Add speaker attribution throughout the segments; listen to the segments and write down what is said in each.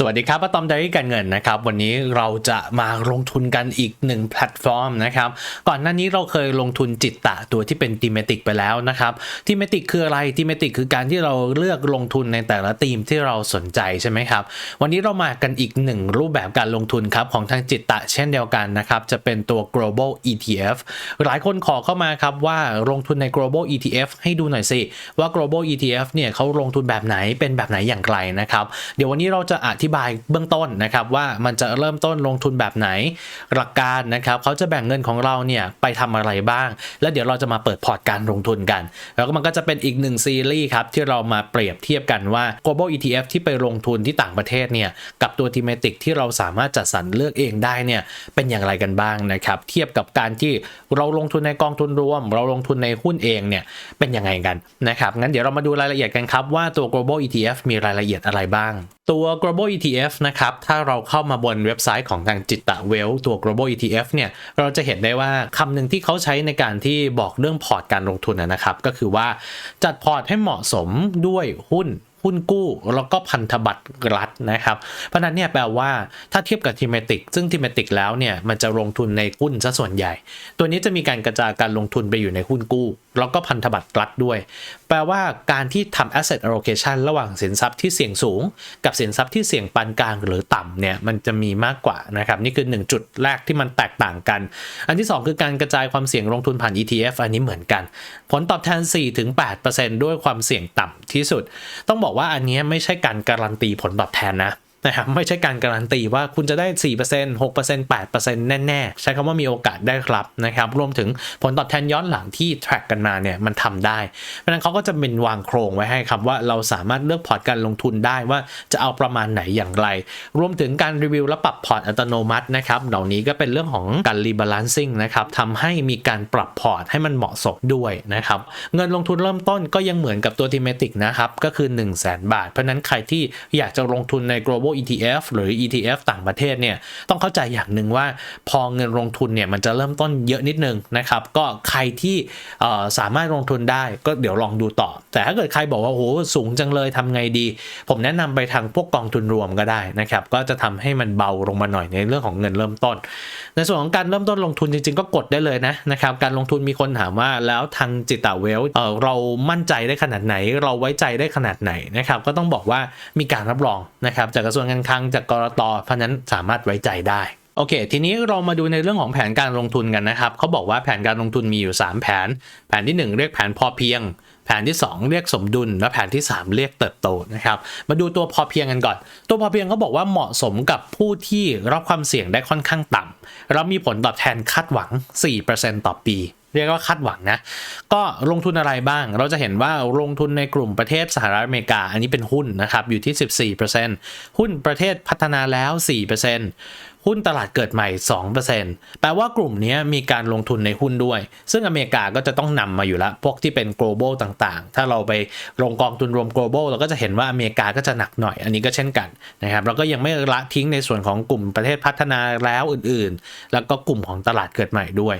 Speaker 1: สวัสดีครับป้าตอมไดรี่การเงินนะครับ วันนี้เราจะมาลงทุนกันอีกหนึ่งแพลตฟอร์มนะครับ ก่อนหน้านี้เราเคยลงทุนจิตตะตัวที่เป็นทีเมติกไปแล้วนะครับทีเมติกคืออะไรทีเมติกคือการที่เราเลือกลงทุนในแต่ละธีมที่เราสนใจใช่ไหมครับ วันนี้เรามากันอีกหนึ่งรูปแบบการลงทุนครับของทางจิตตะเช่นเดียวกันนะครับ จะเป็นตัว global ETF หลายคนขอเข้ามาครับว่าลงทุนใน global ETF ให้ดูหน่อยสิว่า global ETF เนี่ยเขาลงทุนแบบไหนเป็นแบบไหนอย่างไรนะครับ เดี๋ยววันนี้เราจะอธิบายเบื้องต้นนะครับว่ามันจะเริ่มต้นลงทุนแบบไหนหลักการนะครับเขาจะแบ่งเงินของเราเนี่ยไปทำอะไรบ้าง แล้วเดี๋ยวเราจะมาเปิดพอร์ตการลงทุนกัน แล้วก็มันก็จะเป็นอีกหนึ่งซีรีส์ครับที่เรามาเปรียบเทียบกันว่า global ETF ที่ไปลงทุนที่ต่างประเทศเนี่ยกับตัว thematic ที่เราสามารถจัดสรรเลือกเองได้เนี่ยเป็นอย่างไรกันบ้างนะครับเทียบกับการที่เราลงทุนในกองทุนรวม เราลงทุนในหุ้นเองเนี่ยเป็นยังไงกันนะครับงั้นเดี๋ยวเรามาดูรายละเอียดกันครับว่าตัว global ETF มีรายละเอียดอะไรบ้าง ตัว global ETF etf นะครับ ถ้าเราเข้ามาบนเว็บไซต์ของทางจิตตะเวลตัว global ETF เนี่ยเราจะเห็นได้ว่าคำหนึ่งที่เขาใช้ในการที่บอกเรื่องพอร์ตการลงทุนนะครับ ก็คือว่าจัดพอร์ตให้เหมาะสมด้วยหุ้นหุ้นกู้ แล้วก็พันธบัตรรัฐนะครับ เพราะนั้นเนี่ยแปลว่าถ้าเทียบกับทีเมติก ซึ่งทีเมติกแล้วเนี่ยมันจะลงทุนในหุ้นซะส่วนใหญ่ ตัวนี้จะมีการกระจายการลงทุนไปอยู่ในหุ้นกู้ แล้วก็พันธบัตรรัฐด้วย แปลว่าการที่ทำ asset allocation ระหว่างสินทรัพย์ที่เสี่ยงสูง กับสินทรัพย์ที่เสี่ยงปานกลางหรือต่ำเนี่ยมันจะมีมากกว่านะครับนี่คือ 1 จุดแรกที่มันแตกต่างกัน อันที่ 2 คือการกระจายความเสี่ยงลงทุนผ่าน ETF อันนี้เหมือนกัน ผลตอบแทน 4-8%ด้วยความเสี่ยงต่ำที่สุด ต้องบอกว่าอันนี้ไม่ใช่การการันตีผลตอบแทนนะ นะครับไม่ใช่การการันตีว่าคุณจะได้ 4% 6% 8%แน่ ๆ ใช้คำว่ามีโอกาสได้ครับนะครับรวมถึงผลตอบแทนย้อนหลังที่ track กันมาเนี่ยมันทำได้ เพราะนั้นเขาก็จะเป็นวางโครงไว้ให้ครับว่าเราสามารถเลือกพอร์ตการลงทุนได้ว่าจะเอาประมาณไหนอย่างไร รวมถึงการรีวิวและปรับพอร์ตอัตโนมัตินะครับเหล่านี้ก็เป็นเรื่องของการรีบาลานซิ่งนะครับทำให้มีการปรับพอร์ตให้มันเหมาะสมด้วยนะครับเงินลงทุนเริ่มต้นก็ยังเหมือนกับตัวทีเมติกนะครับก็คือ 1 0 0 0 0แบาท เพราะนั้นใครที่อยากจะลงทุนใน global ETF หรือ ETF ต่างประเทศเนี่ยต้องเข้าใจอย่างหนึ่งว่าพอเงินลงทุนเนี่ยมันจะเริ่มต้นเยอะนิดนึงนะครับ ก็ใครที่สามารถลงทุนได้ก็เดี๋ยวลองดูต่อ แต่ถ้าเกิดใครบอกว่าโหสูงจังเลยทำไงดี ผมแนะนำไปทางพวกกองทุนรวมก็ได้นะครับ ก็จะทำให้มันเบาลงมาหน่อยในเรื่องของเงินเริ่มต้น ในส่วนของการเริ่มต้นลงทุนจริงๆ ก็กดได้เลยนะนะครับ การลงทุนมีคนถามว่าแล้วทางจิตตาเวลเเรามั่นใจได้ขนาดไหน เราไว้ใจได้ขนาดไหนนะครับ ก็ต้องบอกว่ามีการรับรองนะครับจากกระทรวงวนการคลังจากกรตเพราะนั้นสามารถไว้ใจได้โอเค ทีนี้เรามาดูในเรื่องของแผนการลงทุนกันนะครับ เขาบอกว่าแผนการลงทุนมีอยู่ 3 แผน แผนที่ 1 เรียกแผนพอเพียง แผนที่ 2 เรียกสมดุล และแผนที่ 3 เรียกเติบโตนะครับ มาดูตัวพอเพียงกันก่อน ตัวพอเพียงเขาบอกว่าเหมาะสมกับผู้ที่รับความเสี่ยงได้ค่อนข้างต่ำแล้วมีผลตอบแทนคาดหวัง 4%ต่อปี เรียกว่าคาดหวังนะ ก็ลงทุนอะไรบ้าง เราจะเห็นว่าลงทุนในกลุ่มประเทศสหรัฐอเมริกา อันนี้เป็นหุ้นนะครับ อยู่ที่ 14%หุ้นประเทศพัฒนาแล้ว 4% หุ้นตลาดเกิดใหม่ 2%แปลว่ากลุ่มนี้มีการลงทุนในหุ้นด้วย ซึ่งอเมริกาก็จะต้องนำมาอยู่ล้วพวกที่เป็น global ต่างๆ ถ้าเราไปลงกองทุนรวม global เราก็จะเห็นว่าอเมริกาก็จะหนักหน่อย อันนี้ก็เช่นกันนะครับเราก็ยังไม่ละทิ้งในส่วนของกลุ่มประเทศพัฒนาแล้วอื่นๆ แล้วก็กลุ่มของตลาดเกิดใหม่ด้วย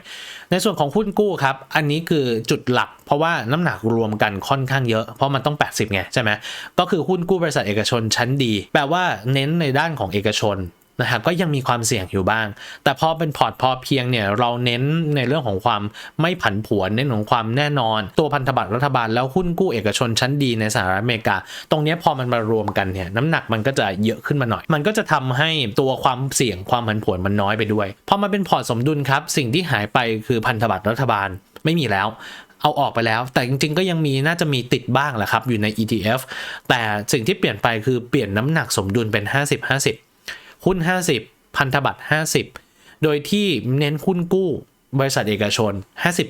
Speaker 1: ในส่วนของหุ้นกู้ครับ อันนี้คือจุดหลัก เพราะว่าน้ำหนักรวมกันค่อนข้างเยอะ เพราะมันต้อง 80ไงใช่ไหมก็คือหุ้นกู้บริษัทเอกชนชั้นดี แปลว่าเน้นในด้านของเอกชน นะครับก็ยังมีความเสี่ยงอยู่บ้าง แต่พอเป็นพอร์ตพอเพียงเนี่ยเราเน้นในเรื่องของความไม่ผันผวนเน้นของความแน่นอน ตัวพันธบัตรรัฐบาลแล้วหุ้นกู้เอกชนชั้นดีในสหรัฐอเมริกา ตรงนี้พอมันมารวมกันเนี่ยน้ำหนักมันก็จะเยอะขึ้นมาหน่อย มันก็จะทำให้ตัวความเสี่ยงความผันผวนมันน้อยไปด้วยพอมาเป็นพอร์ตสมดุลครับสิ่งที่หายไปคือพันธบัตรรัฐบาลไม่มีแล้วเอาออกไปแล้ว แต่จริงๆก็ยังมีน่าจะมีติดบ้างแหละครับอยู่ใน ETF แต่สิ่งที่เปลี่ยนไปคือเปลี่ยนน้ำหนักสมดุลเป็น 50-50 หุ้น 50 พันธบัตร 50 โดยที่เน้นหุ้นกู้บริษัทเอกชน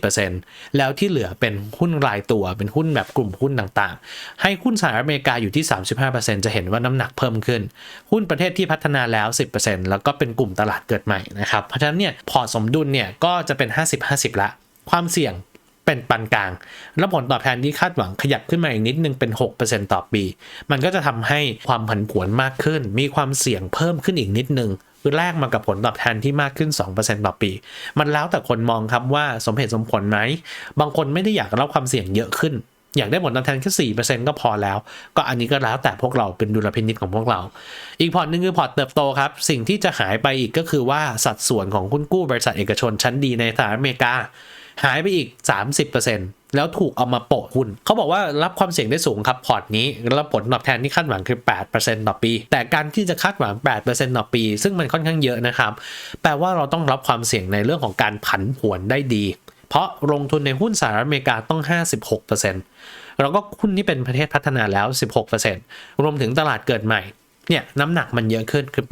Speaker 1: 50%แล้วที่เหลือเป็นหุ้นรายตัว เป็นหุ้นแบบกลุ่มหุ้นต่างๆ ให้หุ้นสหรัฐอเมริกาอยู่ที่ 35%จะเห็นว่าน้ำหนักเพิ่มขึ้น หุ้นประเทศที่พัฒนาแล้ว 10%แล้วก็เป็นกลุ่มตลาดเกิดใหม่นะครับ เพราะฉะนั้นเนี่ยพอสมดุลเนี่ยก็จะเป็น 50-50 ละ ความเสี่ยง เป็นปานกลาง แล้วผลตอบแทนที่คาดหวังขยับขึ้นมาอีกนิดนึงเป็น 6%ต่อปี มันก็จะทำให้ความผันผวนมากขึ้น มีความเสี่ยงเพิ่มขึ้นอีกนิดนึงคือแลกมากับผลตอบแทนที่มากขึ้น 2%ต่อปี มันแล้วแต่คนมองครับว่าสมเหตุสมผลไหม บางคนไม่ได้อยากรับความเสี่ยงเยอะขึ้น อยากได้ผลตอบแทนแค่สี่เปอร์เซ็นต์ก็พอแล้ว ก็อันนี้ก็แล้วแต่พวกเราเป็นดุลพินิจของพวกเรา อีกพอร์ตหนึงคือพอร์ตเติบโตครับ สิ่งที่จะหายไปอีกก็คือว่าสัดส่วนของหุ้นกู้บริษัทเอกชนชั้นดีในสหรัฐอเมริกา หายไปอีก 30%แล้วถูกเอามาโปะหุ้น เขาบอกว่ารับความเสี่ยงได้สูงครับพอร์ตนี้ แล้วผลตอบแทนที่คาดหวังคือ 8%ต่อปี แต่การที่จะคาดหวัง 8%ต่อปี ซึ่งมันค่อนข้างเยอะนะครับ แปลว่าเราต้องรับความเสี่ยงในเรื่องของการผันผวนได้ดี เพราะลงทุนในหุ้นสหรัฐอเมริกาต้อง 56%แล้วก็หุ้นที่เป็นประเทศพัฒนาแล้ว 16%รวมถึงตลาดเกิดใหม่ เนี่ยน้ำหนักมันเยอะขึ้นคือ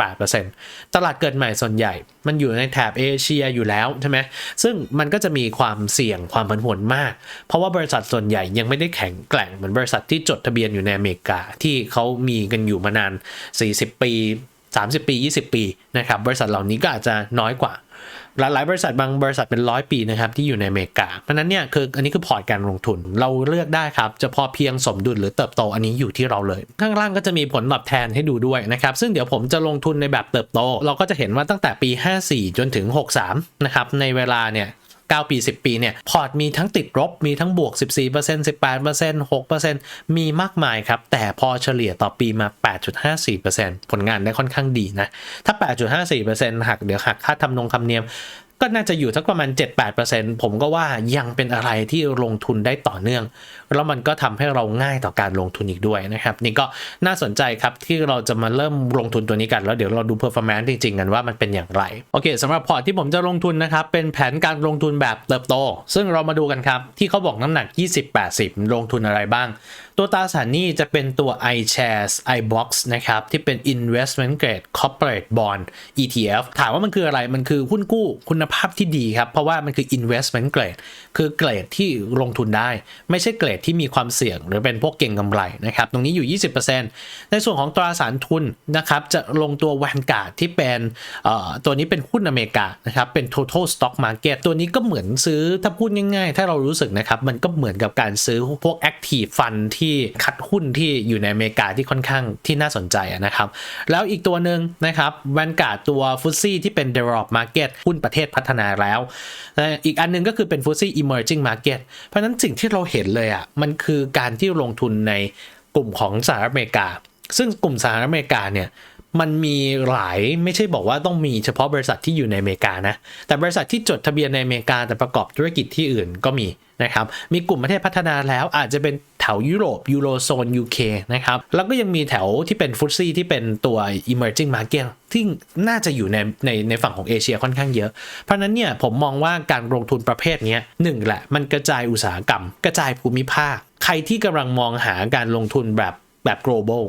Speaker 1: 8%ตลาดเกิดใหม่ส่วนใหญ่ มันอยู่ในแถบเอเชียอยู่แล้วใช่ไหมซึ่งมันก็จะมีความเสี่ยงความผันผวนมาก เพราะว่าบริษัทส่วนใหญ่ยังไม่ได้แข็งแกร่งเหมือนบริษัทที่จดทะเบียนอยู่ในอเมริกาที่เขามีกันอยู่มานาน 40 ปี 30 ปี 20 ปีนะครับบริษัทเหล่านี้ก็อาจจะน้อยกว่า หลายๆบริษัทบางบริษัทเป็นร้อยปีนะครับที่อยู่ในอเมริกา เพราะนั้นเนี่ยคืออันนี้คือพอร์ตการลงทุน เราเลือกได้ครับ จะพอเพียงสมดุลหรือเติบโตอันนี้อยู่ที่เราเลย ข้างล่างก็จะมีผลตอบแทนให้ดูด้วยนะครับ ซึ่งเดี๋ยวผมจะลงทุนในแบบเติบโต เราก็จะเห็นว่าตั้งแต่ปี 54 จนถึง 63 นะครับในเวลาเนี่ย 9 ปี 10 ปีเนี่ยพอร์ตมีทั้งติดลบมีทั้งบวก 14% 18% 6%มีมากมายครับ แต่พอเฉลี่ยต่อปีมา 8.54%ผลงานได้ค่อนข้างดีนะ ถ้า 8.54%หักเดี๋ยวหักค่าทำนงคำเนียม ก็น่าจะอยู่สักประมาณ 7-8%ผมก็ว่ายังเป็นอะไรที่ลงทุนได้ต่อเนื่อง แล้วมันก็ทำให้เราง่ายต่อการลงทุนอีกด้วยนะครับ นี่ก็น่าสนใจครับที่เราจะมาเริ่มลงทุนตัวนี้กัน แล้วเดี๋ยวเราดู performance จริงๆ กันว่ามันเป็นอย่างไร โอเคสำหรับพอร์ตที่ผมจะลงทุนนะครับ เป็นแผนการลงทุนแบบเติบโต ซึ่งเรามาดูกันครับ ที่เขาบอกน้ำหนัก 20-80 ลงทุนอะไรบ้าง ตัวตราสารหนี้จะเป็นตัว iShares iBox นะครับ ที่เป็น investment grade corporate bond ETF ถามว่ามันคืออะไรมันคือหุ้นกู้คุณภาพที่ดีครับ เพราะว่ามันคือ investment grade คือเกรดที่ลงทุนได้ ไม่ใช่เกรดที่มีความเสี่ยง หรือเป็นพวกเก่งกำไรนะครับ ตรงนี้อยู่ 20%ในส่วนของตราสารทุนนะครับ จะลงตัว Vanguard ที่เป็นตัวนี้เป็นหุ้นอเมริกานะครับเป็น total stock market ตัวนี้ก็เหมือนซื้อถ้าพูดง่าย ๆ ถ้าเรารู้สึกนะครับมันก็เหมือนกับการซื้อพวก active fund ที่คัดหุ้นที่อยู่ในอเมริกาที่ค่อนข้างที่น่าสนใจนะครับ แล้วอีกตัวหนึ่งนะครับแวนการ์ตัว f u ซี่ที่เป็น develop market หุ้นประเทศพัฒนาแล้ว อีกอันหนึงก็คือเป็น f u ซี่ emerging market เพราะฉะนั้นสิ่งที่เราเห็นเลยอะมันคือการที่ลงทุนในกลุ่มของสหรัฐอเมริกา ซึ่งกลุ่มสหรัฐอเมริกาเนี่ย มันมีหลายไม่ใช่บอกว่าต้องมีเฉพาะบริษัทที่อยู่ในอเมริกานะ แต่บริษัทที่จดทะเบียนในอเมริกาแต่ประกอบธุรกิจที่อื่นก็มีนะครับ มีกลุ่มประเทศพัฒนาแล้วอาจจะเป็นแถวยุโรปยูโรโซน UK นะครับ แล้วก็ยังมีแถวที่เป็นฟุตซี่ที่เป็นตัว emerging market ที่น่าจะอยู่ในในในฝั่งของเอเชียค่อนข้างเยอะ เพราะนั้นเนี่ยผมมองว่าการลงทุนประเภทนี้หนึ่งแหละมันกระจายอุตสาหกรรม กระจายภูมิภาค ใครที่กำลังมองหาการลงทุนแบบแบบ global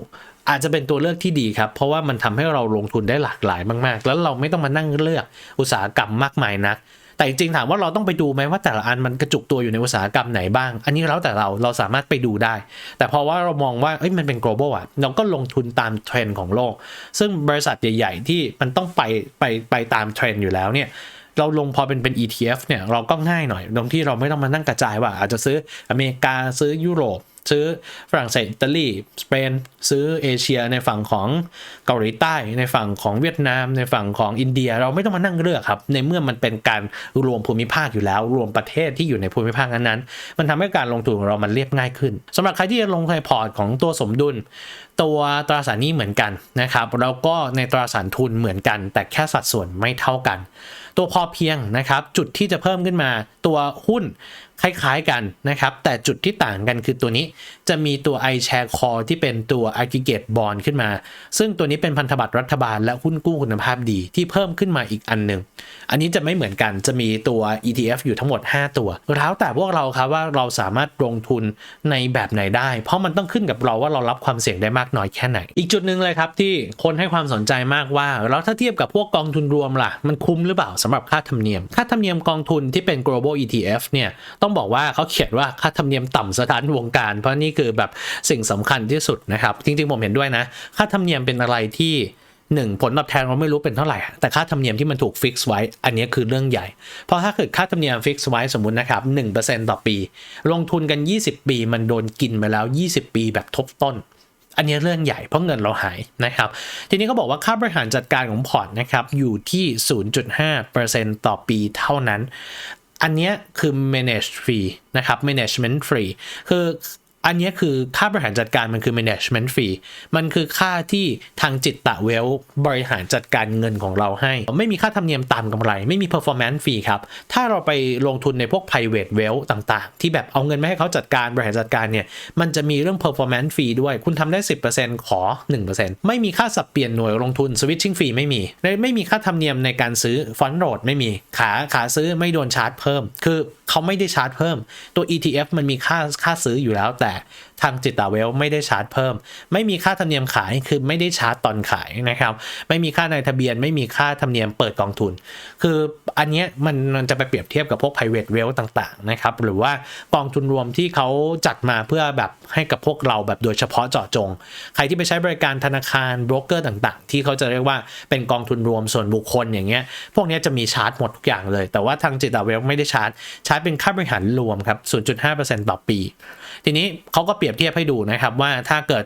Speaker 1: อาจจะเป็นตัวเลือกที่ดีครับ เพราะว่ามันทำให้เราลงทุนได้หลากหลายมากๆ แล้วเราไม่ต้องมานั่งเลือกอุตสาหกรรมมากมายนัก แต่จริงๆถามว่าเราต้องไปดูไหมว่าแต่ละอันมันกระจุกตัวอยู่ในอุตสาหกรรมไหนบ้าง อันนี้แล้วแต่เราเราสามารถไปดูได้ แต่เพราะว่าเรามองว่าเอ้ยมันเป็น global อะเราก็ลงทุนตามเทรนด์ของโลก ซึ่งบริษัทใหญ่ ๆ ที่มันต้องไปไปไปตามเทรนด์อยู่แล้วเนี่ยเราลงพอเป็นเป็น ETF เนี่ยเราก็ง่ายหน่อย ตรงที่เราไม่ต้องมานั่งกระจายว่า อาจจะซื้ออเมริกาซื้อยุโรป ซื้อฝรั่งเศสอิตาลีสเปนซื้อเอเชียในฝั่งของเกาหลีใต้ ในฝั่งของเวียดนาม ในฝั่งของอินเดียเราไม่ต้องมานั่งเลือกครับ ในเมื่อมันเป็นการรวมภูมิภาคอยู่แล้ว รวมประเทศที่อยู่ในภูมิภาคนั้นๆมันทำให้การลงทุนของเรามันเรียบง่ายขึ้นสำหรับใครที่จะลงในพอร์ตของตัวสมดุล ตัวตราสารหนี้เหมือนกันนะครับแล้วก็ในตราสารทุนเหมือนกัน แต่แค่สัดส่วนไม่เท่ากัน ตัวพอเพียงนะครับ จุดที่จะเพิ่มขึ้นมาตัวหุ้นคล้ายๆกันนะครับ แต่จุดที่ต่างกันคือตัวนี้จะมีตัว iShare Core ที่เป็นตัว aggregate bond ขึ้นมา ซึ่งตัวนี้เป็นพันธบัตรรัฐบาลและหุ้นกู้คุณภาพดีที่เพิ่มขึ้นมาอีกอันหนึ่ง อันนี้จะไม่เหมือนกันจะมีตัว ETF อยู่ทั้งหมด 5 ตัวแล้วแต่พวกเราครับว่าเราสามารถลงทุนในแบบไหนได้ เพราะมันต้องขึ้นกับเราว่าเรารับความเสี่ยงได้มากน้อยแค่ไหน อีกจุดหนึ่งเลยครับที่คนให้ความสนใจมากว่าแล้วถ้าเทียบกับพวกกองทุนรวมล่ะ มันคุ้มหรือเปล่าสำหรับค่าธรรมเนียม ค่าธรรมเนียมกองทุนที่เป็น global ETF เนี่ยต้องบอกว่าเขาเขียนว่าค่าธรรมเนียมต่ำสถานวงการ เพราะนี่คือแบบสิ่งสำคัญที่สุดนะครับจริงๆผมเห็นด้วยนะ ค่าธรรมเนียมเป็นอะไรที่หนึ่งผลตอบแทนเราไม่รู้เป็นเท่าไหร่ แต่ค่าธรรมเนียมที่มันถูกฟิกซ์ไว้ อันนี้คือเรื่องใหญ่ เพราะถ้าเกิดค่าธรรมเนียมฟิกซ์ไว้สมมุตินะครับ1%ต่อปี ลงทุนกัน 20 ปี มันโดนกินไปแล้ว 20 ปีแบบทบต้น อันนี้เรื่องใหญ่เพราะเงินเราหายนะครับ ทีนี้เขาบอกว่าค่าบริหารจัดการของพอร์ตนะครับอยู่ที่ 0.5%ต่อปีเท่านั้น อันนี้คือ manage fee นะครับ management fee คือ อันนี้คือค่าบริหารจัดการมันคือ management fee มันคือค่าที่ทางจิตตะเวลบริหารจัดการเงินของเราให้ ไม่มีค่าธรรมเนียมตามกำไร ไม่มี performance fee ครับ ถ้าเราไปลงทุนในพวก private wealth ต่างๆ ที่แบบเอาเงินมาให้เขาจัดการบริหารจัดการเนี่ย มันจะมีเรื่อง performance fee ด้วย คุณทำได้ 10%ขอ 1%ไม่มีค่าสับเปลี่ยนหน่วยลงทุน switching fee ไม่มี ไม่มีค่าธรรมเนียมในการซื้อ fund load ไม่มี ขาขาซื้อไม่โดนชาร์จเพิ่ม คือเขาไม่ได้ชาร์จเพิ่ม ตัว ETF มันมีค่าค่าซื้ออยู่แล้วแต่ทางจิตตาเวลไม่ได้ชาร์จเพิ่ม ไม่มีค่าธรรมเนียมขายคือไม่ได้ชาร์จตอนขายนะครับ ไม่มีค่าในทะเบียน ไม่มีค่าธรรมเนียมเปิดกองทุน คืออันนี้มันมันจะไป pp รียบเทียบกับพวก private wealth ต่างๆนะครับ หรือว่ากองทุนรวมที่เขาจัดมาเพื่อแบบให้กับพวกเราแบบโดยเฉพาะเจาะจง ใครที่ไปใช้บริการธนาคารโบรกเกอร์ต่างๆ ที่เขาจะเรียกว่าเป็นกองทุนรวมส่วนบุคคลอย่างเงี้ย พวกนี้จะมีชาร์จหมดทุกอย่างเลย แต่ว่าทางจิตตาเวลไม่ได้ชาร์จ ชาร์จเป็นค่าบริหารรวมครับ 0.5%ต่อปี ทีนี้เขาก็เปรียบเทียบให้ดูนะครับว่าถ้าเกิด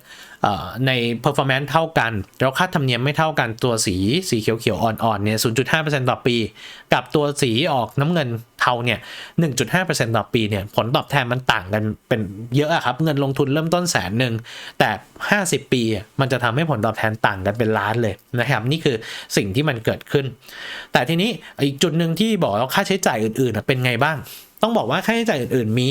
Speaker 1: ใน performance เท่ากัน แล้วค่าธรรมเนียมไม่เท่ากันตัวสีสีเขียวๆอ่อนๆเนี่ย 0.5%ต่อปี กับตัวสีออกน้ำเงินเทาเนี่ย 1.5%ต่อปีเนี่ย ผลตอบแทนมันต่างกันเป็นเยอะครับ เงินลงทุนเริ่มต้นแสนหนึ่ง แต่ 50 ปีมันจะทำให้ผลตอบแทนต่างกันเป็นล้านเลยนะครับนี่คือสิ่งที่มันเกิดขึ้น แต่ทีนี้อีกจุดหนึ่งที่บอกว่าค่าใช้จ่ายอื่นๆเป็นไงบ้าง ต้องบอกว่าค่าใช้จ่ายอื่นๆมี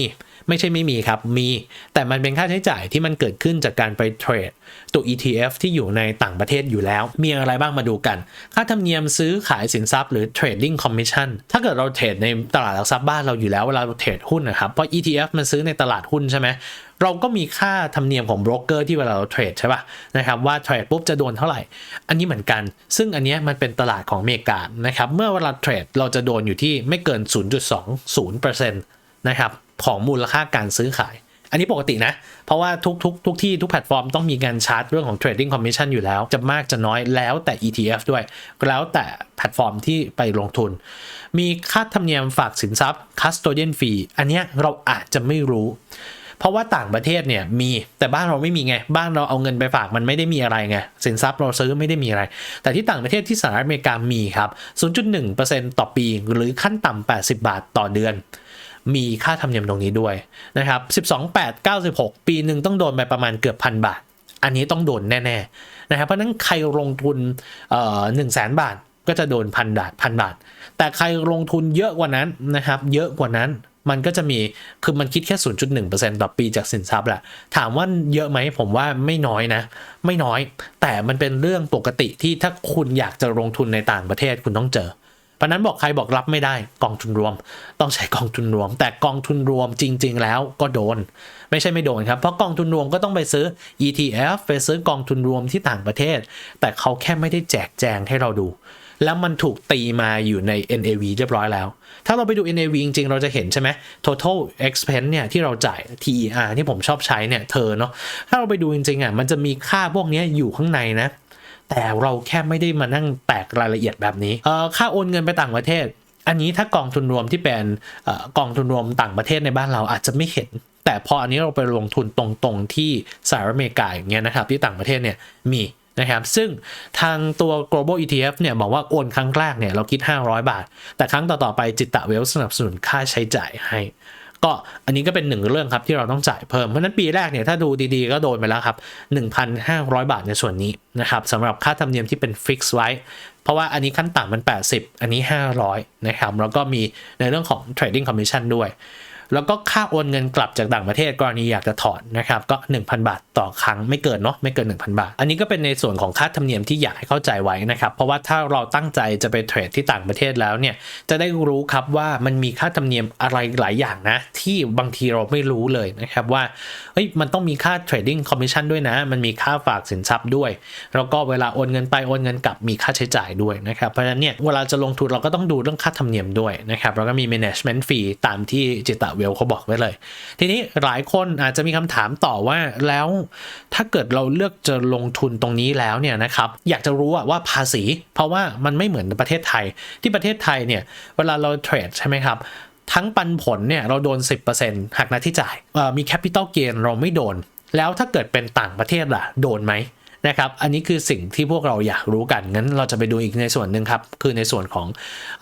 Speaker 1: ไม่ใช่ไม่มีครับ มี แต่มันเป็นค่าใช้จ่ายที่มันเกิดขึ้นจากการไปเทรดตัว ETF ที่อยู่ในต่างประเทศอยู่แล้ว มีอะไรบ้างมาดูกัน ค่าธรรมเนียมซื้อขายสินทรัพย์หรือ trading commission ถ้าเกิดเราเทรดในตลาดหลักทรัพย์บ้านเราอยู่แล้วเวลาเราเทรดหุ้นนะครับ เพราะ ETF มันซื้อในตลาดหุ้นใช่ไหมเราก็มีค่าธรรมเนียมของโบรกเกอร์ที่เวลาเราเทรดใช่ป่ะนะครับว่าเทรดปุ๊บจะโดนเท่าไหร่ อันนี้เหมือนกัน ซึ่งอันนี้มันเป็นตลาดของอเมริกานะครับเมื่อเวลาเทรดเราจะโดนอยู่ที่ไม่เกิน 0.20%นะครับ ของมูลค่าการซื้อขาย อันนี้ปกตินะ เพราะว่าทุกทุกทุกที่ทุกแพลตฟอร์มต้องมีการชาร์จเรื่องของ trading commission อยู่แล้ว จะมากจะน้อยแล้วแต่ ETF ด้วย แล้วแต่แพลตฟอร์มที่ไปลงทุน มีค่าธรรมเนียมฝากสินทรัพย์ custodian fee อันนี้เราอาจจะไม่รู้เพราะว่าต่างประเทศเนี่ยมีแต่บ้านเราไม่มีไง บ้านเราเอาเงินไปฝากมันไม่ได้มีอะไรไงสินทรัพย์เราซื้อไม่ได้มีอะไร แต่ที่ต่างประเทศที่สหรัฐอเมริกามีครับ 0.1%ต่อปีหรือขั้นต่ำ80 บาทต่อเดือน มีค่าธรรมเนียมตรงนี้ด้วยนะครับ12 8 96 ปีหนึ่งต้องโดนไปประมาณเกือบพันบาท อันนี้ต้องโดนแน่ๆนะครับเพราะนั้นใครลงทุนหนึ่งแสนบาทก็จะโดนพันบาทพันบาท แต่ใครลงทุนเยอะกว่านั้นนะครับเยอะกว่านั้นมันก็จะมี คือมันคิดแค่ 0.1%ต่อปีจากสินทรัพย์แหละ ถามว่าเยอะไหม ผมว่าไม่น้อยนะ ไม่น้อย แต่มันเป็นเรื่องปกติที่ถ้าคุณอยากจะลงทุนในต่างประเทศคุณต้องเจอ เพราะนั้นบอกใครบอกรับไม่ได้กองทุนรวม ต้องใช้กองทุนรวม แต่กองทุนรวมจริง ๆ แล้วก็โดน ไม่ใช่ไม่โดนครับ เพราะกองทุนรวมก็ต้องไปซื้อ ETF ไปซื้อกองทุนรวมที่ต่างประเทศ แต่เขาแค่ไม่ได้แจกแจงให้เราดู แล้วมันถูกตีมาอยู่ใน NAV เรียบร้อยแล้ว ถ้าเราไปดู NAV จริง ๆ เราจะเห็นใช่ไหม total expense เนี่ยที่เราจ่าย TER ที่ผมชอบใช้เนี่ยเธอเนาะถ้าเราไปดูจริงๆอะมันจะมีค่าพวกนี้อยู่ข้างในนะ แต่เราแค่ไม่ได้มานั่งแตกรายละเอียดแบบนี้ค่าโอนเงินไปต่างประเทศ อันนี้ถ้ากองทุนรวมที่เป็นกองทุนรวมต่างประเทศในบ้านเราอาจจะไม่เห็น แต่พออันนี้เราไปลงทุนตรงๆที่สหรัฐอเมริกาอย่างเงี้ยนะครับที่ต่างประเทศเนี่ยมีนะครับซึ่งทางตัว global ETF เนี่ยบอกว่าโอนครั้งแรกเนี่ยเราคิด 500 บาท แต่ครั้งต่อ ๆ ไปจิตตะเวลสนับสนุนค่าใช้จ่ายให้ ก็อันนี้ก็เป็นหนึ่งเรื่องครับที่เราต้องจ่ายเพิ่ม เพราะนั้นปีแรกเนี่ยถ้าดูดีๆ ก็โดนไปแล้วครับ 1,500 บาทในส่วนนี้นะครับสำหรับค่าธรรมเนียมที่เป็นฟิกซ์ไว้ เพราะว่าอันนี้ขั้นต่ำมัน 80 อันนี้ 500 นะครับ แล้วก็มีในเรื่องของ trading commission ด้วย แล้วก็ค่าโอนเงินกลับจากต่างประเทศกรณีอยากจะถอนนะครับก็ 1,000 บาทต่อครั้งไม่เกินเนาะไม่เกิน 1,000 บาท อันนี้ก็เป็นในส่วนของค่าธรรมเนียมที่อยากให้เข้าใจไว้นะครับเพราะว่าถ้าเราตั้งใจจะไปเทรดที่ต่างประเทศแล้วเนี่ยจะได้รู้ครับว่ามันมีค่าธรรมเนียมอะไรหลายอย่างนะ ที่บางทีเราไม่รู้เลยนะครับว่าเฮ้ยมันต้องมีค่า trading commission ด้วยนะ มันมีค่าฝากสินทรัพย์ด้วย แล้วก็เวลาโอนเงินไปโอนเงินกลับมีค่าใช้จ่ายด้วยนะครับเพราะฉะนั้นเนี่ยเวลาจะลงทุนเราก็ต้องดูเรื่องค่าธรรมเนียมด้วยนะครับแล้วก็มี management fee ตามที่จิตะเวลเขาบอกไว้เลย ทีนี้หลายคนอาจจะมีคำถามต่อว่าแล้วถ้าเกิดเราเลือกจะลงทุนตรงนี้แล้วเนี่ยนะครับอยากจะรู้ว่าภาษี เพราะว่ามันไม่เหมือนประเทศไทย ที่ประเทศไทยเนี่ยเวลาเราเทรดใช่ไหมครับทั้งปันผลเนี่ยเราโดน 10%หักหน้าที่จ่ายมีแคปิตอลเกนเราไม่โดน แล้วถ้าเกิดเป็นต่างประเทศล่ะ โดนไหม นะครับ อันนี้คือสิ่งที่พวกเราอยากรู้กัน งั้นเราจะไปดูอีกในส่วนหนึ่งครับ คือในส่วนของ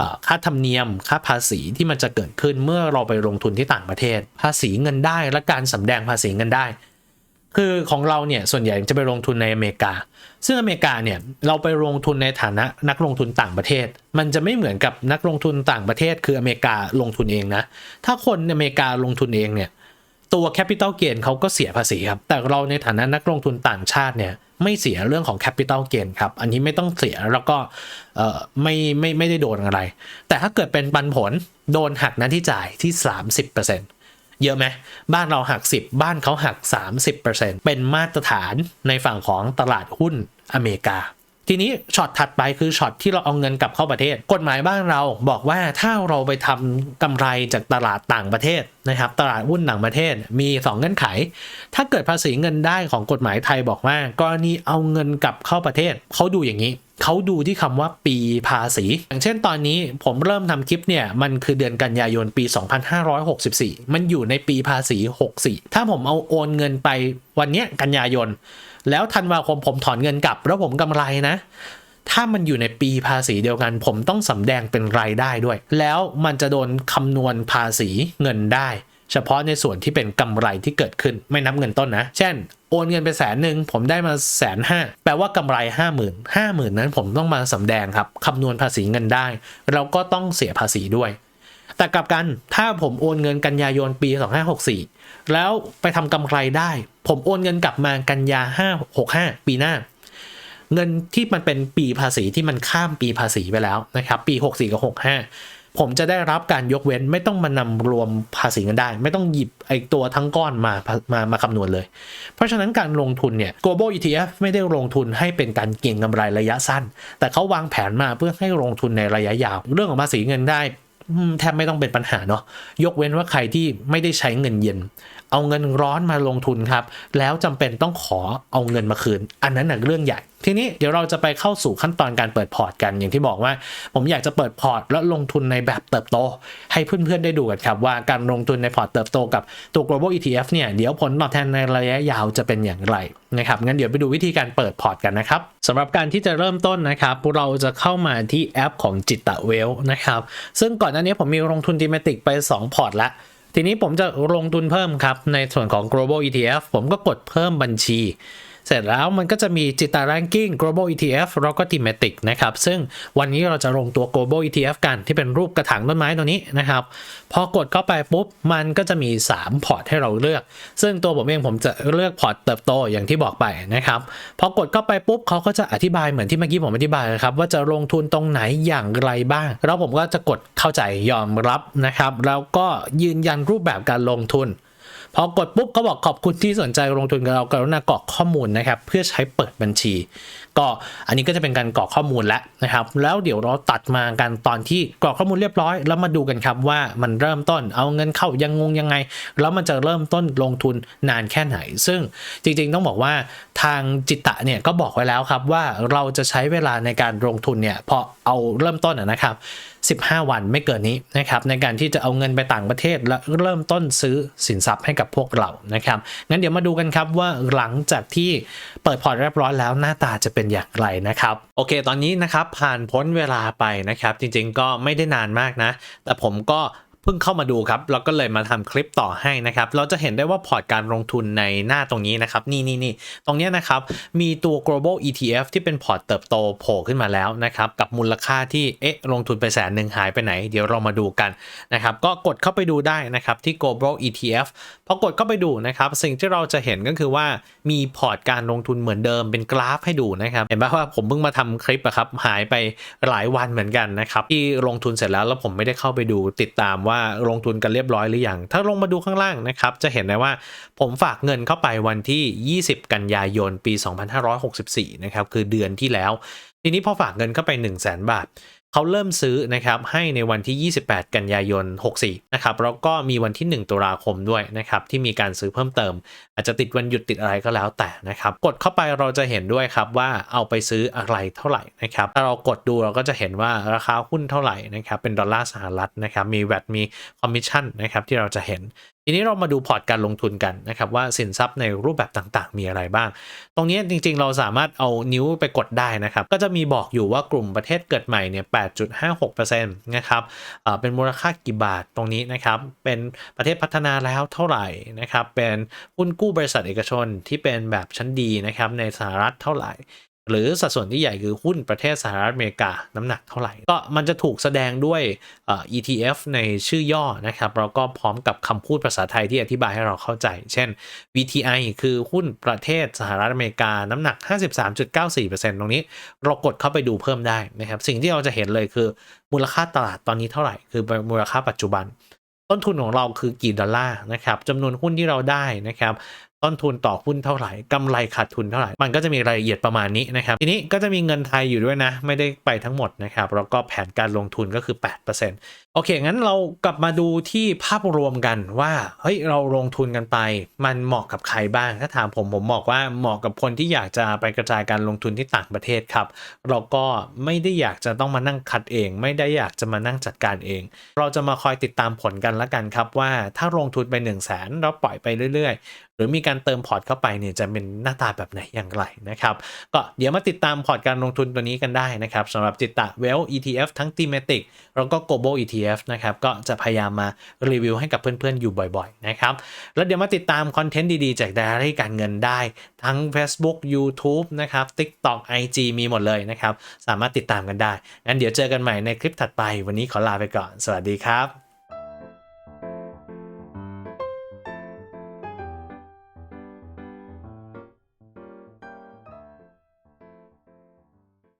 Speaker 1: อค่าธรรมเนียม ค่าภาษีที่มันจะเกิดขึ้นเมื่อเราไปลงทุนที่ต่างประเทศ ภาษีเงินได้และการสำแดงภาษีเงินได้ คือของเราเนี่ยส่วนใหญ่จะไปลงทุนในอเมริกา ซึ่งอเมริกาเนี่ยเราไปลงทุนในฐานะนักลงทุนต่างประเทศ มันจะไม่เหมือนกับนักลงทุนต่างประเทศ คืออเมริกาลงทุนเองนะ ถ้าคนอเมริกาลงทุนเองเนี่ย ตัว Capital Gain เขาก็เสียภาษีครับ แต่เราในฐานะนักลงทุนต่างชาติเนี่ยไม่เสียเรื่องของ Capital Gain ครับ อันนี้ไม่ต้องเสียแล้วก็ไม่ไม่ไม่ได้โดนอะไร แต่ถ้าเกิดเป็นปันผลโดนหักหน้าที่จ่ายที่ 30%เยอะไหมบ้านเราหัก 10 บ้านเขาหัก 30%เป็นมาตรฐานในฝั่งของตลาดหุ้นอเมริกา ทีนี้ช็อตถัดไปคือช็อตที่เราเอาเงินกลับเข้าประเทศ กฎหมายบ้านเราบอกว่าถ้าเราไปทำกำไรจากตลาดต่างประเทศนะครับตลาดหุ้นต่างประเทศมี 2 เงื่อนไข ถ้าเกิดภาษีเงินได้ของกฎหมายไทยบอกว่า กรณีเอาเงินกลับเข้าประเทศเขาดูอย่างนี้เขาดูที่คำว่าปีภาษี อย่างเช่นตอนนี้ผมเริ่มทำคลิปเนี่ย มันคือเดือนกันยายนปี 2564 มันอยู่ในปีภาษี 64 ถ้าผมเอาโอนเงินไปวันเนี้ยกันยายน แล้วธันวาคมผมถอนเงินกลับ แล้วผมกำไรนะ ถ้ามันอยู่ในปีภาษีเดียวกัน ผมต้องสำแดงเป็นรายได้ด้วย แล้วมันจะโดนคำนวณภาษีเงินได้ เฉพาะในส่วนที่เป็นกำไรที่เกิดขึ้นไม่นับเงินต้นนะ เช่นโอนเงินไปแสนหนึ่งผมได้มาแสนห้าแปลว่ากำไรห้าหมื่นห้าหมื่นนั้นผมต้องมาสำแดงครับคำนวณภาษีเงินได้ เราก็ต้องเสียภาษีด้วย แต่กลับกันถ้าผมโอนเงินกันยายนปี 2564 แล้วไปทำกำไรได้ ผมโอนเงินกลับมากันยา 565 ปีหน้า เงินที่มันเป็นปีภาษีที่มันข้ามปีภาษีไปแล้วนะครับปี 64 กับ 65 ผมจะได้รับการยกเว้นไม่ต้องมานำรวมภาษีเงินได้ ไม่ต้องหยิบไอตัวทั้งก้อนมามามาคำนวณเลย เพราะฉะนั้นการลงทุนเนี่ย global ETF ไม่ได้ลงทุนให้เป็นการเก็งกำไรระยะสั้น แต่เขาวางแผนมาเพื่อให้ลงทุนในระยะยาว เรื่องของภาษีเงินได้ แทบไม่ต้องเป็นปัญหาเนาะยกเว้นว่าใครที่ไม่ได้ใช้เงินเย็น เอาเงินร้อนมาลงทุนครับ แล้วจำเป็นต้องขอเอาเงินมาคืน อันนั้นนะเรื่องใหญ่ ทีนี้เดี๋ยวเราจะไปเข้าสู่ขั้นตอนการเปิดพอร์ตกันอย่างที่บอกว่า ผมอยากจะเปิดพอร์ตแล้วลงทุนในแบบเติบโต ให้เพื่อนๆได้ดูกันครับว่าการลงทุนในพอร์ตเติบโตกับตัว global ETF เนี่ยเดี๋ยวผลตอบแทนในระยะยาวจะเป็นอย่างไรนะครับงั้นเดี๋ยวไปดูวิธีการเปิดพอร์ตกันนะครับสำหรับการที่จะเริ่มต้นนะครับเราจะเข้ามาที่แอปของจิตตะเวลนะครับซึ่งก่อนหน้านี้ผมมีลงทุน thematic ไป 2 พอร์ตละทีนี้ผมจะลงทุนเพิ่มครับในส่วนของ global ETF ผมก็กดเพิ่มบัญชี เสร็จแล้วมันก็จะมีจิตตา ranking global ETF แล้วก็ thematic นะครับ ซึ่งวันนี้เราจะลงตัว global ETF กันที่เป็นรูปกระถางต้นไม้ตัวนี้นะครับ พอกดเข้าไปปุ๊บ มันก็จะมี 3 พอร์ตให้เราเลือก ซึ่งตัวผมเองผมจะเลือกพอร์ตเติบโตอย่างที่บอกไปนะครับ พอกดเข้าไปปุ๊บเขาก็จะอธิบายเหมือนที่เมื่อกี้ผมอธิบายนะครับ ว่าจะลงทุนตรงไหนอย่างไรบ้าง แล้วผมก็จะกดเข้าใจยอมรับนะครับ แล้วก็ยืนยันรูปแบบการลงทุน พอกดปุ๊บเขาบอกขอบคุณที่สนใจลงทุนกับเรากรุณากรอกข้อมูลนะครับ เพื่อใช้เปิดบัญชี ก็อันนี้ก็จะเป็นการกรอกข้อมูลแล้วนะครับ แล้วเดี๋ยวเราตัดมากันตอนที่กรอกข้อมูลเรียบร้อย แล้วมาดูกันครับว่ามันเริ่มต้นเอาเงินเข้ายังงงยังไง แล้วมันจะเริ่มต้นลงทุนนานแค่ไหน ซึ่งจริงๆต้องบอกว่าทางจิตตะเนี่ยก็บอกไว้แล้วครับว่าเราจะใช้เวลาในการลงทุนเนี่ยพอเอาเริ่มต้นนะครับ15 วันไม่เกินนี้นะครับในการที่จะเอาเงินไปต่างประเทศ และเริ่มต้นซื้อสินทรัพย์ให้กับพวกเรานะครับงั้นเดี๋ยวมาดูกันครับว่าหลังจากที่เปิดพอร์ตเรียบร้อยแล้วหน้าตาจะเป็นอย่างไรนะครับโอเค ตอนนี้นะครับผ่านพ้นเวลาไปนะครับจริงๆก็ไม่ได้นานมากนะ แต่ผมก็ เพิ่งเข้ามาดูครับเราก็เลยมาทำคลิปต่อให้นะครับ เราจะเห็นได้ว่าพอร์ตการลงทุนในหน้าตรงนี้นะครับ นี่นี่นี่ตรงนี้นะครับ มีตัว global ETF ที่เป็นพอร์ตเติบโตโผล่ขึ้นมาแล้วนะครับ กับมูลค่าที่เอ๊ะลงทุนไปแสนหนึ่งหายไปไหน เดี๋ยวเรามาดูกันนะครับ ก็กดเข้าไปดูได้นะครับที่ global ETF พอกดเข้าไปดูนะครับ สิ่งที่เราจะเห็นก็คือว่ามีพอร์ตการลงทุนเหมือนเดิมเป็นกราฟให้ดูนะครับ เห็นไหมว่าผมเพิ่งมาทำคลิปอะครับหายไปหลายวันเหมือนกันนะครับที่ลงทุนเสร็จแล้วแล้วผมไม่ได้เข้าไปดูติดตามว่าลงทุนกันเรียบร้อยหรือยัง ถ้าลงมาดูข้างล่างนะครับ จะเห็นได้ว่าผมฝากเงินเข้าไปวันที่ 20 กันยายนปี 2564 นะครับ คือเดือนที่แล้ว ทีนี้พอฝากเงินเข้าไป 1 0 0 0 0แบาท เขาเริ่มซื้อนะครับให้ในวันที่ 28 กันยายน 64 นะครับแล้วก็มีวันที่ 1 ตุลาคมด้วยนะครับที่มีการซื้อเพิ่มเติม อาจจะติดวันหยุดติดอะไรก็แล้วแต่นะครับกดเข้าไปเราจะเห็นด้วยครับว่าเอาไปซื้ออะไรเท่าไหร่นะครับถ้าเรากดดูเราก็จะเห็นว่าราคาหุ้นเท่าไหร่นะครับเป็นดอลลาร์สหรัฐนะครับมีแวดมีคอมมิชชั่นนะครับที่เราจะเห็น ทีนี้เรามาดูพอร์ตการลงทุนกันนะครับว่าสินทรัพย์ในรูปแบบต่างๆ มีอะไรบ้าง ตรงนี้จริงๆ เราสามารถเอานิ้วไปกดได้นะครับ ก็จะมีบอกอยู่ว่ากลุ่มประเทศเกิดใหม่เนี่ย 8.56%นะครับอ่าเป็นมูลค่ากี่บาทตรงนี้นะครับ เป็นประเทศพัฒนาแล้วเท่าไหร่นะครับ เป็นหุ้นกู้บริษัทเอกชนที่เป็นแบบชั้นดีนะครับในสหรัฐเท่าไหร่ หรือสัดส่วนที่ใหญ่คือหุ้นประเทศสหรัฐอเมริกาน้ำหนักเท่าไหร่ ก็มันจะถูกแสดงด้วย ETF ในชื่อย่อนะครับแล้วก็พร้อมกับคำพูดภาษาไทยที่อธิบายให้เราเข้าใจ เช่น VTI คือหุ้นประเทศสหรัฐอเมริกาน้ำหนัก 53.94%ตรงนี้ เรากดเข้าไปดูเพิ่มได้นะครับสิ่งที่เราจะเห็นเลยคือมูลค่าตลาดตอนนี้เท่าไหร่ คือมูลค่าปัจจุบัน ต้นทุนของเราคือกี่ดอลลาร์นะครับจำนวนหุ้นที่เราได้นะครับ ต้นทุนต่อหุ้นเท่าไหร่กำไรขาดทุนเท่าไหร่ มันก็จะมีรายละเอียดประมาณนี้นะครับ ทีนี้ก็จะมีเงินไทยอยู่ด้วยนะ ไม่ได้ไปทั้งหมดนะครับ แล้วก็แผนการลงทุนก็คือ 8%โอเค งั้นเรากลับมาดูที่ภาพรวมกันว่า เฮ้ย เราลงทุนกันไป มันเหมาะกับใครบ้าง ถ้าถามผม ผมบอกว่าเหมาะกับคนที่อยากจะไปกระจายการลงทุนที่ต่างประเทศครับ เราก็ไม่ได้อยากจะต้องมานั่งคัดเอง ไม่ได้อยากจะมานั่งจัดการเอง เราจะมาคอยติดตามผลกันละกันครับว่าถ้าลงทุนไป 1 0 0 0 0แสนเราปล่อยไปเรื่อยๆ หรือมีการเติมพอร์ตเข้าไปเนี่ยจะเป็นหน้าตาแบบไหนอย่างไรนะครับ ก็เดี๋ยวมาติดตามพอร์ตการลงทุนตัวนี้กันได้นะครับสำหรับจิตตะ Well ETF ทั้ง Thematic แล้วก็ Global ETF นะครับก็จะพยายามมารีวิวให้กับเพื่อนๆ อยู่บ่อยๆนะครับแล้วเดี๋ยวมาติดตามคอนเทนต์ดีๆ จากดารี่การเงินได้ทั้ง Facebook YouTube นะครับ TikTok IG มีหมดเลยนะครับ สามารถติดตามกันได้งั้นเดี๋ยวเจอกันใหม่ในคลิปถัดไป วันนี้ขอลาไปก่อน สวัสดีครับ